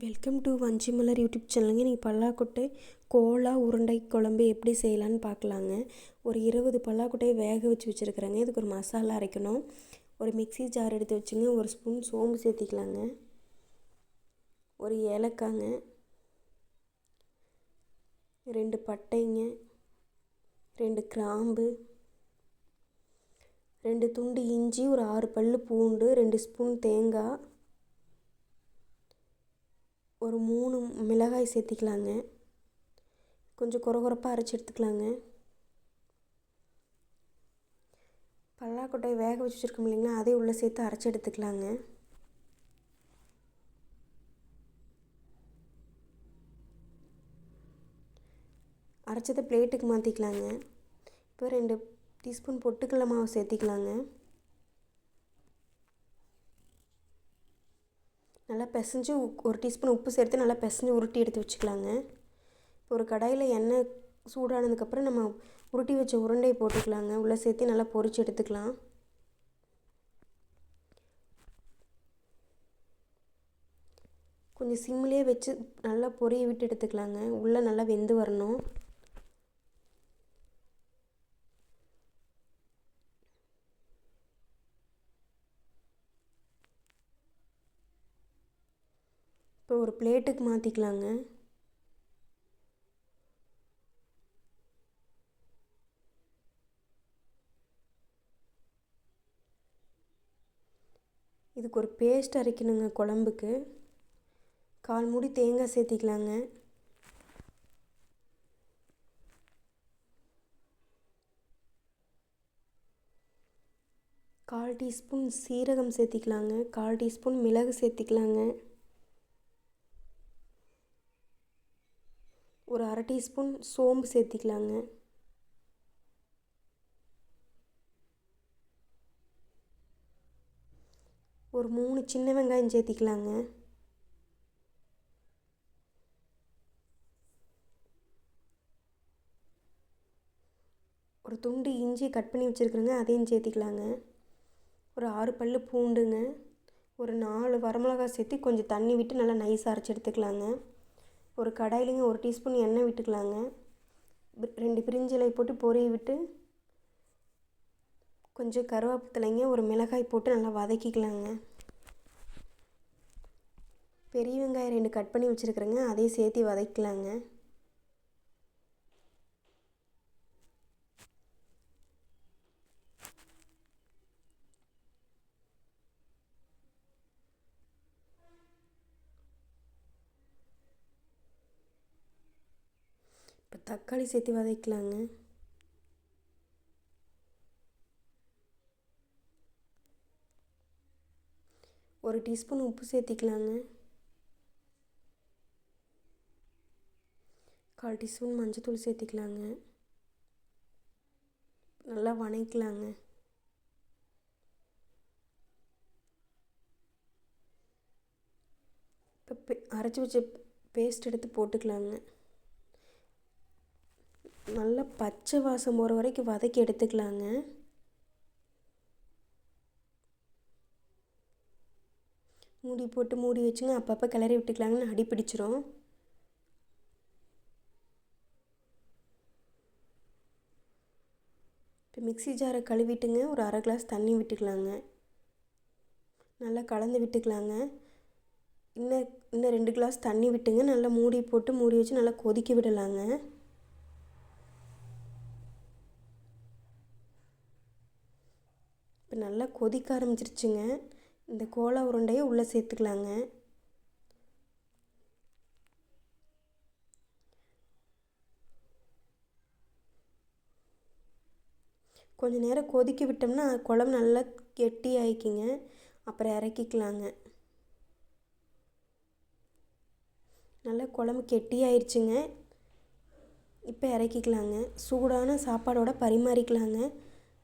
Welcome to Vanjimalar YouTube சேனலுங்க இன்றைக்கி பல்லாக்கொட்டை கோலா உருண்டை குழம்பு எப்படி செய்யலான்னு பார்க்கலாங்க ஒரு இருபது பல்லாக்கொட்டையை வேக வச்சு வச்சுருக்குறேங்க. இதுக்கு ஒரு மசாலா அரைக்கணும். ஒரு மிக்ஸி ஜார் எடுத்து வச்சுங்க. ஒரு ஸ்பூன் சோம்பு சேர்த்திக்கலாங்க. ஒரு ஏலக்காங்க. ரெண்டு பட்டைங்க. ரெண்டு கிராம்பு. ரெண்டு துண்டு இஞ்சி ஒரு ஆறு பல் பூண்டு ரெண்டு ஸ்பூன் தேங்காய். ஒரு மூணு மிளகாய் சேர்த்திக்கலாங்க. கொஞ்சம் குறகுறப்பாக அரைச்சி எடுத்துக்கலாங்க. பல்லாக்கொட்டையை வேக வச்சு வச்சுருக்கோம் இல்லைங்களா? அதே உள்ளே சேர்த்து அரைச்சி எடுத்துக்கலாங்க. அரைச்சதை பிளேட்டுக்கு மாற்றிக்கலாங்க இப்போ ரெண்டு டீஸ்பூன் பொட்டுக்கடல மாவு சேர்த்திக்கலாங்க. நல்லா பிசைஞ்சு ஒரு டீஸ்பூன் உப்பு சேர்த்து நல்லா பிசைஞ்சு உருட்டி எடுத்து வச்சுக்கலாங்க. இப்போ ஒரு கடாயில் எண்ணெய் சூடானதுக்கப்புறம் நம்ம உருட்டி வச்ச உருண்டை போட்டுக்கலாங்க. உள்ளே சேர்த்து நல்லா பொரிச்சு எடுத்துக்கலாம். கொஞ்சம் சிம்லேயே வச்சு நல்லா பொரிய விட்டு எடுத்துக்கலாங்க. உள்ளே நல்லா வெந்து வரணும். இப்போ ஒரு பிளேட்டுக்கு மாற்றிக்கலாங்க இதுக்கு ஒரு பேஸ்ட் அரைக்கணுங்க குழம்புக்கு. கால் மூடி தேங்காய் சேர்த்திக்கலாங்க. கால் டீஸ்பூன் சீரகம் சேர்த்திக்கலாங்க. கால் டீஸ்பூன் மிளகு சேர்த்திக்கலாங்க. ஒரு அரை டீஸ்பூன் சோம்பு சேர்த்திக்கலாங்க. ஒரு மூணு சின்ன வெங்காயம் சேர்த்திக்கலாங்க. ஒரு துண்டு இஞ்சி கட் பண்ணி வச்சுருக்குறேங்க அதையும் சேர்த்திக்கலாங்க. ஒரு ஆறு பல் பூண்டுங்க. ஒரு நாலு வரமிளகா சேர்த்து கொஞ்சம் தண்ணி விட்டு நல்லா நைஸ் அரைச்சி எடுத்துக்கலாங்க. ஒரு கடாயிலேங்க ஒரு டீஸ்பூன் எண்ணெய் விட்டுக்கலாங்க. ரெண்டு பிரிஞ்சிலை போட்டு பொரிய விட்டு கொஞ்சம் கருவேப்பிலைங்க ஒரு மிளகாய் போட்டு நல்லா வதக்கிக்கலாங்க. பெரிய வெங்காயம் ரெண்டு கட் பண்ணி வச்சுருக்குறேங்க அதையும் சேர்த்து வதக்கலாங்க. தக்காளி சேர்த்து வதக்கலாங்க. ஒரு டீஸ்பூன் உப்பு சேர்த்திக்கலாங்க. கால் டீஸ்பூன் மஞ்சத்தூள் சேர்த்திக்கலாங்க. நல்லா வணக்கலாங்க. இப்போ அரைச்சி வச்ச பேஸ்ட் எடுத்து போட்டுக்கலாங்க. நல்லா பச்சை வாசம் போகிற வரைக்கும் வதக்கி எடுத்துக்கலாங்க. மூடி போட்டு மூடி வச்சுங்க. அப்பப்போ கிளறி விட்டுக்கலாங்கன்னு அடி பிடிச்சிரும் இப்போ மிக்சி ஜாரை கழுவிட்டுங்க. ஒரு அரை கிளாஸ் தண்ணி விட்டுக்கலாங்க. நல்லா கலந்து விட்டுக்கலாங்க. இன்னும் இன்னும் ரெண்டு கிளாஸ் தண்ணி விட்டுங்க. நல்லா மூடி போட்டு மூடி வச்சு நல்லா கொதிக்க விடலாங்க. இப்போ நல்லா கொதிக்க ஆரம்பிச்சிருச்சுங்க. இந்த கோலா உருண்டையை உள்ளே சேர்த்துக்கலாங்க. கொஞ்சம் நேரம் கொதிக்க விட்டோம்னா குழம்பு நல்லா கெட்டி ஆயிக்குங்க. அப்புறம் இறக்கிக்கலாங்க. நல்லா குழம்பு கெட்டி ஆயிடுச்சுங்க இப்போ இறக்கிக்கலாங்க. சூடான சாப்பாடோட பரிமாறிக்கலாங்க.